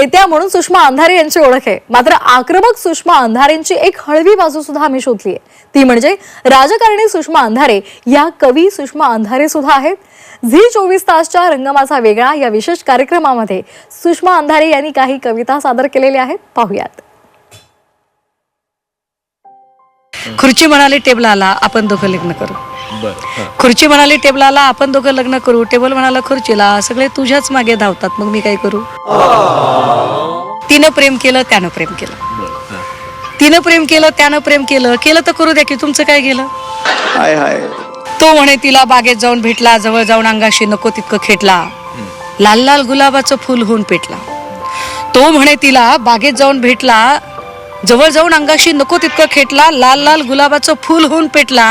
नेत्या म्हणून सुषमा अंधारे यांची ओळख आहे. मात्र आक्रमक सुषमा अंधारेंची एक हळवी बाजू सुद्धा आम्ही शोधली आहे ती म्हणजे राजकारणी सुषमा अंधारे या कवी सुषमा अंधारे सुद्धा आहेत. झी चोवीस तासच्या रंगमाचा वेगळा या विशेष कार्यक्रमामध्ये सुषमा अंधारे यांनी काही कविता सादर केलेल्या आहेत. पाहूयात. खुर्ची म्हणाले टेबलाला आपण दोघं लग्न करू. बर खुर्ची म्हणाली टेबलाला आपण दोघं लग्न करू. टेबल म्हणाला खुर्चीला सगळे तुझ्याच मागे धावतात मग मी काय करू? तिनं प्रेम केलं त्यानं प्रेम केलं. तिनं प्रेम केलं त्यानं प्रेम केलं. केलं तर करू द्या की तुमचं काय गेलं? हाय हाय. तो म्हणे तिला बागेत जाऊन भेटला जवळ जाऊन अंगाशी नको तितकं खेटला. लाल लाल गुलाबाचं फुल होऊन पेटला. तो म्हणे तिला बागेत जाऊन भेटला जवळ जाऊन अंगाशी नको तितकं खेटला लाल लाल गुलाबाचं फुल होऊन पेटला.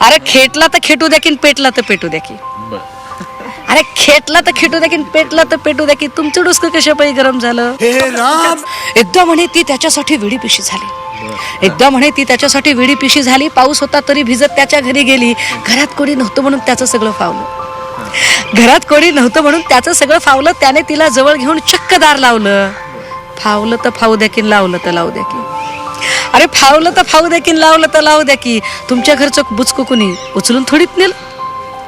अरे खेटला तर खेटू द्या की पेटला तर पेटू द्या की. अरे खेटला तर खेटू द्या की पेटला तर पेटू द्या की. तुमचं डोसकं कशा पायी गरम झालं? एकदा म्हणे ती त्याच्यासाठी वेडी पिशी झाली एकदा म्हणे ती त्याच्यासाठी वेडी पिशी झाली. पाऊस होता तरी भिजत त्याच्या घरी गेली. घरात कोणी नव्हतं म्हणून त्याचं सगळं फावलं. घरात कोणी नव्हतं म्हणून त्याचं सगळं फावलं. त्याने तिला जवळ घेऊन चक्क दार लावलं. फावलं तर फावू द्या की लावलं तर लावू द्या की. अरे फावलं तर फावू द्या की लावलं तर लावू द्या की. तुमच्या घरचं बुचकं कुणी उचलून थोडीत नेलं?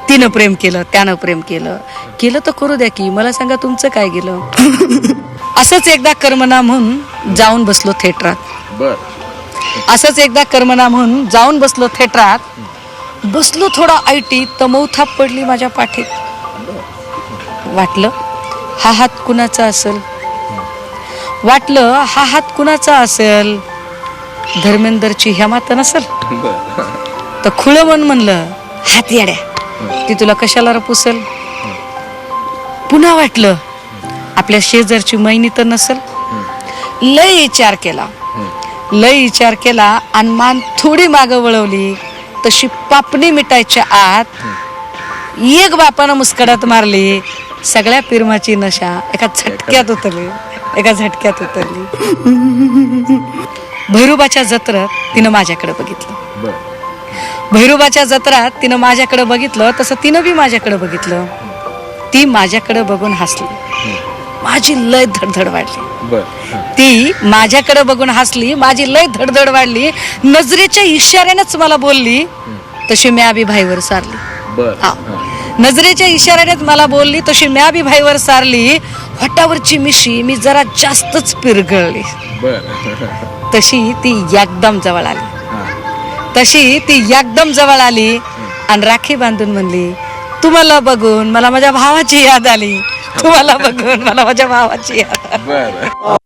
तिनं प्रेम केलं त्यानं प्रेम केलं. केलं तर करू द्या की. मला सांगा तुमचं काय गेलं? असंच एकदा कर्मना म्हणून जाऊन बसलो थिएटरात. बर. असंच एकदा कर्मना म्हणून जाऊन बसलो थिएटरात. बसलो थोडा आयटी तर मौथाप पडली माझ्या पाठीत. वाटलं हा हात कुणाचा असेल? वाटलं हा हात कुणाचा असेल? धर्मेंदरची हेमा तर नसेल? तर खुळं मन म्हणलं हात येड्या ती तुला कशाला र पुसल पुन्हा वाटलं आपल्या शेजारची मैनी तर नसल? लय विचार केला. लय विचार केला आणि मान थोडी माग वळवली. तशी पापणी मिटायच्या आत एक बापानं मुस्कडात मारली. सगळ्या पिरमाची नशा एका झटक्यात उतरली. एका झटक्यात उतरली. भैरोबाच्या जत्रात तिनं माझ्याकडे बघितलं. भैरोबाच्या जत्रात तिनं माझ्याकडे बघितलं तसं तिनं बी माझ्याकडे बघितलं. ती माझ्याकडे बघून हसली. माझी लय धडधड वाढली. ती माझ्याकडे बघून हसली माझी लय धडधड वाढली. नजरेच्या इशाऱ्यानेच मला बोलली तशी मी आबी भाईवर सारली. नजरेच्या इशाऱ्यानेच मला बोलली तशी म्या बी भाईवर सारली. होटावरची मिशी मी जरा जास्तच पिरगळली. बर. तशी ती एकदम जवळ आली. तशी ती एकदम जवळ आली आणि राखी बांधून म्हणली तुम्हाला बघून मला माझ्या भावाची याद आली. तुम्हाला बघून मला माझ्या भावाची याद आली.